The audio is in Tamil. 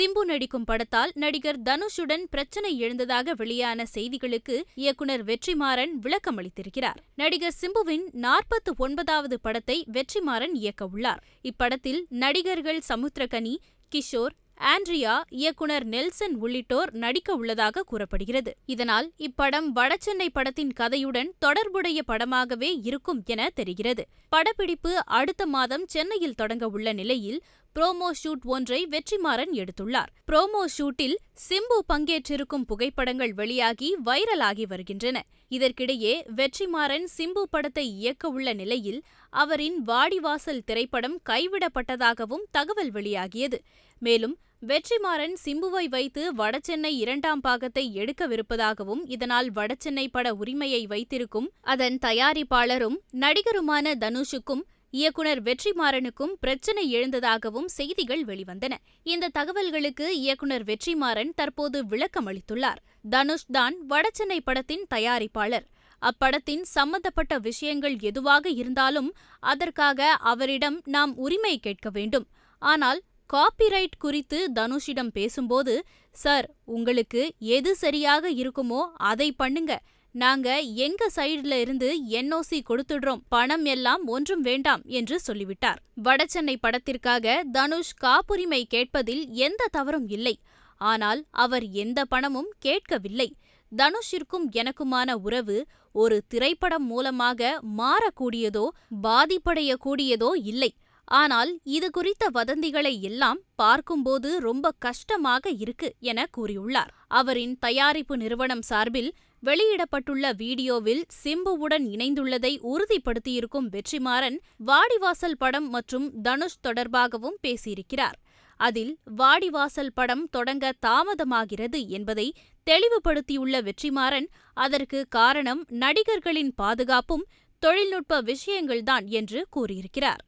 சிம்பு நடிக்கும் படத்தால் நடிகர் தனுஷுடன் பிரச்சனை எழுந்ததாக வெளியான செய்திகளுக்கு இயக்குனர் வெற்றிமாறன் விளக்கம் அளித்திருக்கிறார். நடிகர் சிம்புவின் நாற்பத்து ஒன்பதாவது படத்தை வெற்றிமாறன் இயக்கவுள்ளார் இப்படத்தில் நடிகர்கள் சமுத்திரகனி கிஷோர் ஆண்ட்ரியா இயக்குனர் நெல்சன் உள்ளிட்டோர் நடிக்க உள்ளதாக கூறப்படுகிறது. இதனால் இப்படம் வடசென்னை படத்தின் கதையுடன் தொடர்புடைய படமாகவே இருக்கும் என தெரிகிறது. படப்பிடிப்பு அடுத்த மாதம் சென்னையில் தொடங்க உள்ள நிலையில் புரோமோ ஷூட் ஒன்றை வெற்றிமாறன் எடுத்துள்ளார். புரோமோ ஷூட்டில் சிம்பு பங்கேற்றிருக்கும் புகைப்படங்கள் வெளியாகி வைரலாகி வருகின்றன. இதற்கிடையே வெற்றிமாறன் சிம்பு படத்தை இயக்க உள்ள நிலையில் அவரின் வாடிவாசல் திரைப்படம் கைவிடப்பட்டதாகவும் தகவல் வெளியாகியது. மேலும் வெற்றிமாறன் சிம்புவை வைத்து வடசென்னை இரண்டாம் பாகத்தை எடுக்கவிருப்பதாகவும் இதனால் வடசென்னை பட உரிமையை வைத்திருக்கும் அதன் தயாரிப்பாளரும் நடிகருமான தனுஷுக்கும் இயக்குனர் வெற்றிமாறனுக்கும் பிரச்சனை எழுந்ததாகவும் செய்திகள் வெளிவந்தன. இந்த தகவல்களுக்கு இயக்குனர் வெற்றிமாறன் தற்போது விளக்கம் அளித்துள்ளார். தனுஷ் தான் வடசென்னை படத்தின் தயாரிப்பாளர். அப்படத்தின் சம்பந்தப்பட்ட விஷயங்கள் எதுவாக இருந்தாலும் அதற்காக அவரிடம் நாம் உரிமை கேட்க வேண்டும். ஆனால் காப்பிரைட் குறித்து தனுஷிடம் பேசும்போது சார் உங்களுக்கு எது சரியாக இருக்குமோ அதை பண்ணுங்க. நாங்க எங்க சைடுல இருந்து என்ஓசி கொடுத்துடுறோம். பணம் எல்லாம் ஒன்றும் வேண்டாம் என்று சொல்லிவிட்டார். வடசென்னை படத்திற்காக தனுஷ் காப்புரிமை கேட்பதில் எந்த தவறும் இல்லை. ஆனால் அவர் எந்த பணமும் கேட்கவில்லை. தனுஷிற்கும் எனக்குமான உறவு ஒரு திரைப்படம் மூலமாக மாறக்கூடியதோ பாதிப்படையக்கூடியதோ இல்லை. ஆனால் இது குறித்த வதந்திகளை எல்லாம் பார்க்கும்போது ரொம்ப கஷ்டமாக இருக்கு என கூறியுள்ளார். அவரின் தயாரிப்பு நிறுவனம் சார்பில் வெளியிடப்பட்டுள்ள வீடியோவில் சிம்புவுடன் இணைந்துள்ளதை உறுதிப்படுத்தியிருக்கும் வெற்றிமாறன் வாடிவாசல் படம் மற்றும் தனுஷ் தொடர்பாகவும் பேசியிருக்கிறார். அதில் வாடிவாசல் படம் தொடங்க தாமதமாகிறது என்பதை தெளிவுபடுத்தியுள்ள வெற்றிமாறன் அதற்கு காரணம் நடிகர்களின் பாதுகாப்பும் தொழில்நுட்ப விஷயங்கள்தான் என்று கூறியிருக்கிறார்.